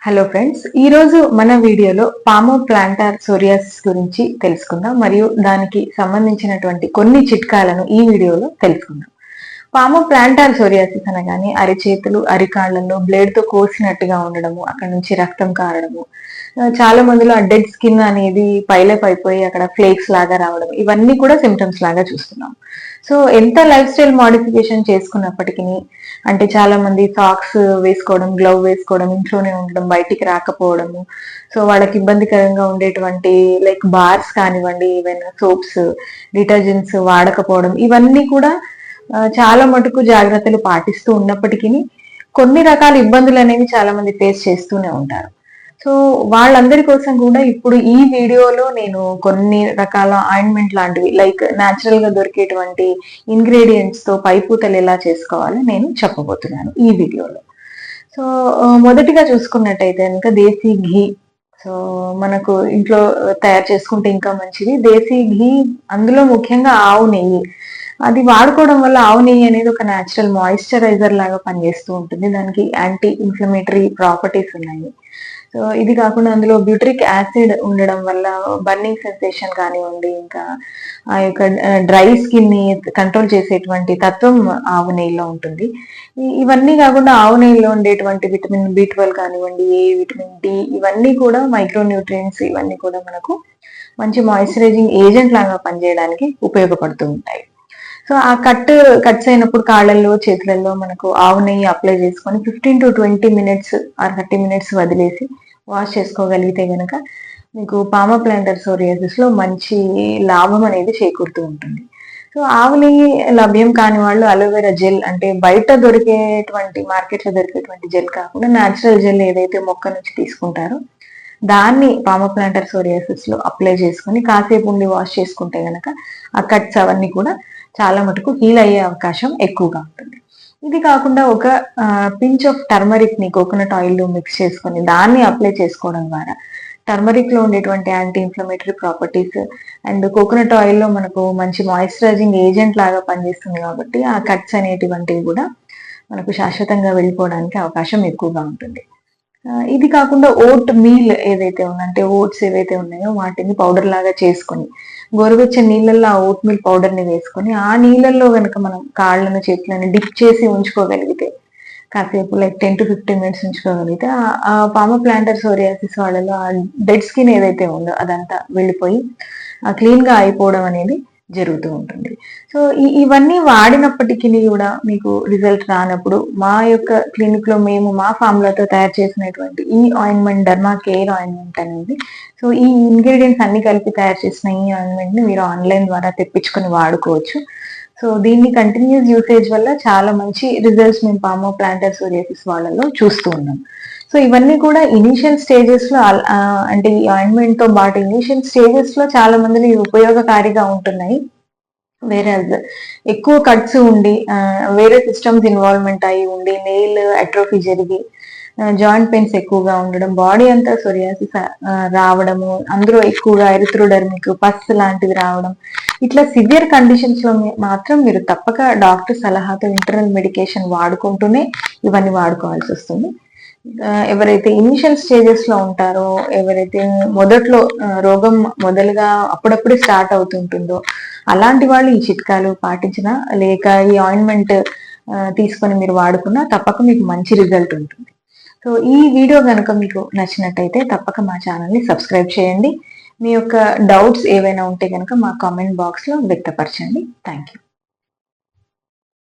Hello friends ఈ రోజు మన వీడియోలో పామో ప్లాంటార్ సోరియాసిస్ గురించి తెలుసుకుందాం. మరియు దానికి సంబంధించినటువంటి కొన్ని చిట్కాలను ఈ వీడియోలో తెలుసుకుందాం. పామో ప్లాంటార్ సోరియాసిస్ అనగానే అరిచేతులు అరికాళ్ళలో బ్లేడ్తో కోసినట్టుగా ఉండడము అక్కడ నుంచి రక్తం కారడము. చాలా మందిలో ఆ డెడ్ స్కిన్ అనేది పైలప్ అయిపోయి అక్కడ ఫ్లేక్స్ లాగా రావడం ఇవన్నీ కూడా సిమ్టమ్స్ లాగా చూస్తున్నాం సో ఎంత లైఫ్ స్టైల్ మాడిఫికేషన్ చేసుకున్నప్పటికీ అంటే చాలా మంది సాక్స్ వేసుకోవడం గ్లవ్ వేసుకోవడం ఇంట్లోనే ఉండడం బయటికి రాకపోవడము సో వాళ్ళకి ఇబ్బందికరంగా ఉండేటువంటి లైక్ బార్స్ కానివ్వండి ఏవైనా సోప్స్ డిటర్జెంట్స్ వాడకపోవడం ఇవన్నీ కూడా చాలా మటుకు జాగ్రత్తలు పాటిస్తూ ఉన్నప్పటికీ కొన్ని రకాల ఇబ్బందులు అనేవి చాలా మంది ఫేస్ చేస్తూనే ఉంటారు. సో వాళ్ళందరి కోసం కూడా ఇప్పుడు ఈ వీడియోలో నేను కొన్ని రకాల ఆయింట్మెంట్ లాంటివి లైక్ న్యాచురల్గా దొరికేటువంటి ఇంగ్రీడియంట్స్తో పైపూతలు ఎలా చేసుకోవాలో నేను చెప్పబోతున్నాను ఈ వీడియోలో. సో మొదటిగా చూసుకున్నట్టయితే కనుక దేశీ ఘీ సో మనకు ఇంట్లో తయారు చేసుకుంటే ఇంకా మంచిది. దేశీ ఘీ అందులో ముఖ్యంగా ఆవు నెయ్యి. అది వాడుకోవడం వల్ల ఆవు నెయ్యి అనేది ఒక న్యాచురల్ మాయిశ్చరైజర్ లాగా పనిచేస్తూ ఉంటుంది. దానికి యాంటీ ఇన్ఫ్లమేటరీ ప్రాపర్టీస్ ఉన్నాయి. సో ఇది కాకుండా అందులో బ్యూట్రిక్ యాసిడ్ ఉండడం వల్ల బర్నింగ్ సెన్సేషన్ కానివ్వండి ఇంకా ఆ యొక్క డ్రై స్కిన్ని కంట్రోల్ చేసేటువంటి తత్వం ఆవు నెయ్యిలో ఉంటుంది. ఇవన్నీ కాకుండా ఆవు నెయ్యిలో ఉండేటువంటి విటమిన్ బి ట్వెల్వ్ కానివ్వండి ఏ విటమిన్ డి ఇవన్నీ కూడా మైక్రో న్యూట్రియంట్స్ ఇవన్నీ కూడా మనకు మంచి మాయిశ్చరైజింగ్ ఏజెంట్ లాగా పనిచేయడానికి ఉపయోగపడుతూ ఉంటాయి. సో ఆ కట్ కట్స్ అయినప్పుడు కాళ్ళల్లో చేతులలో మనకు ఆవు నెయ్యి అప్లై చేసుకొని fifteen to twenty minutes or thirty minutes వదిలేసి వాష్ చేసుకోగలిగితే గనక మీకు పామ ప్లాంటర్ సోరియాసిస్లో మంచి లాభం అనేది చేకూరుతూ ఉంటుంది. సో ఆవు నెయ్యి లభ్యం కాని వాళ్ళు అలోవెరా జెల్ అంటే బయట దొరికేటువంటి మార్కెట్లో దొరికేటువంటి జెల్ కాకుండా న్యాచురల్ జెల్ ఏదైతే మొక్క నుంచి తీసుకుంటారో దాన్ని పామ ప్లాంటర్ సోరియాసిస్లో అప్లై చేసుకొని కాసేపు ఉండి వాష్ చేసుకుంటే కనుక ఆ కట్స్ అవన్నీ కూడా చాలా మటుకు హీల్ అయ్యే అవకాశం ఎక్కువగా ఉంటుంది. ఇది కాకుండా ఒక పించ్ ఆఫ్ టర్మరిక్ని కోకోనట్ ఆయిల్లో మిక్స్ చేసుకొని దాన్ని అప్లై చేసుకోవడం ద్వారా టర్మరిక్లో ఉండేటువంటి anti inflammatory properties and coconut ఆయిల్లో మనకు మంచి మాయిశ్చరైజింగ్ ఏజెంట్ లాగా పనిచేస్తుంది కాబట్టి ఆ కట్స్ అనేటువంటివి కూడా మనకు శాశ్వతంగా వెళ్ళిపోవడానికి అవకాశం ఎక్కువగా ఉంటుంది. ఇది కాకుండా ఓట్ మీల్ ఏదైతే ఉందంటే ఓట్స్ ఏవైతే ఉన్నాయో వాటిని పౌడర్ లాగా చేసుకొని గోరువెచ్చని నీళ్ళల్లో ఆ ఓట్ మీల్ పౌడర్ని వేసుకొని ఆ నీళ్ళల్లో కనుక మనం కాళ్ళను చేతులను డిప్ చేసి ఉంచుకోగలిగితే కాసేపు like ten to fifteen minutes ఉంచుకోగలిగితే ఆ- ఆ పామ ప్లాంటర్ సోరియాసిస్ వాళ్ళలో ఆ డెడ్ స్కిన్ ఏదైతే ఉందో అదంతా వెళ్ళిపోయి ఆ క్లీన్గా అయిపోవడం అనేది జరుగుతూ ఉంటుంది. సో ఈ ఇవన్నీ వాడినప్పటికీ కూడా మీకు రిజల్ట్ రానప్పుడు మా యొక్క క్లినిక్లో మేము మా ఫార్ములాతో తయారు చేసినటువంటి ఈ ఆయింట్మెంట్ డర్మా కేర్ ఆయింట్మెంట్ అనేది సో ఈ ఇంగ్రీడియంట్స్ అన్ని కలిపి తయారు చేసిన ఈ ఆయింట్మెంట్ని మీరు ఆన్లైన్ ద్వారా తెప్పించుకొని వాడుకోవచ్చు. సో దీన్ని కంటిన్యూస్ యూసేజ్ వల్ల చాలా మంచి రిజల్ట్స్ మేము పామో ప్లాంటర్ సోరియాసిస్ వాళ్ళలో చూస్తూ ఉన్నాం. సో ఇవన్నీ కూడా ఇనిషియల్ స్టేజెస్లో అంటే ఈ ఆయింట్మెంట్తో పాటు ఇనిషియల్ స్టేజెస్లో చాలా మందిని ఉపయోగకారిగా ఉంటున్నాయి. వేరే ఎక్కువ కట్స్ ఉండి వేరే సిస్టమ్స్ ఇన్వాల్వ్మెంట్ అయి ఉండి నెయిల్ అట్రోఫీ జరిగి జాయింట్ పెయిన్స్ ఎక్కువగా ఉండడం బాడీ అంతా సొరియాసిస్ రావడము అందులో ఎక్కువగా ఎరిథ్రోడర్మిక్ పస్ లాంటివి రావడం ఇట్లా సివియర్ కండిషన్స్లో మాత్రం మీరు తప్పక డాక్టర్ సలహాతో ఇంటర్నల్ మెడికేషన్ వాడుకుంటూనే ఇవన్నీ వాడుకోవాల్సి వస్తుంది. ఎవరైతే ఇనిషియల్ స్టేజెస్లో ఉంటారో ఎవరైతే మొదట్లో రోగం మొదలుగా అప్పుడప్పుడే స్టార్ట్ అవుతుంటుందో అలాంటి వాళ్ళు ఈ చిట్కాలు పాటించినా లేక ఈ ఆయింట్మెంట్ తీసుకొని మీరు వాడుకున్నా తప్పక మీకు మంచి రిజల్ట్ ఉంటుంది. సో ఈ వీడియో కనుక మీకు నచ్చినట్టయితే తప్పక మా ఛానల్ని సబ్స్క్రైబ్ చేయండి. మీ యొక్క డౌట్స్ ఏవైనా ఉంటే కనుక మా కామెంట్ బాక్స్లో వ్యక్తపరచండి. Thank you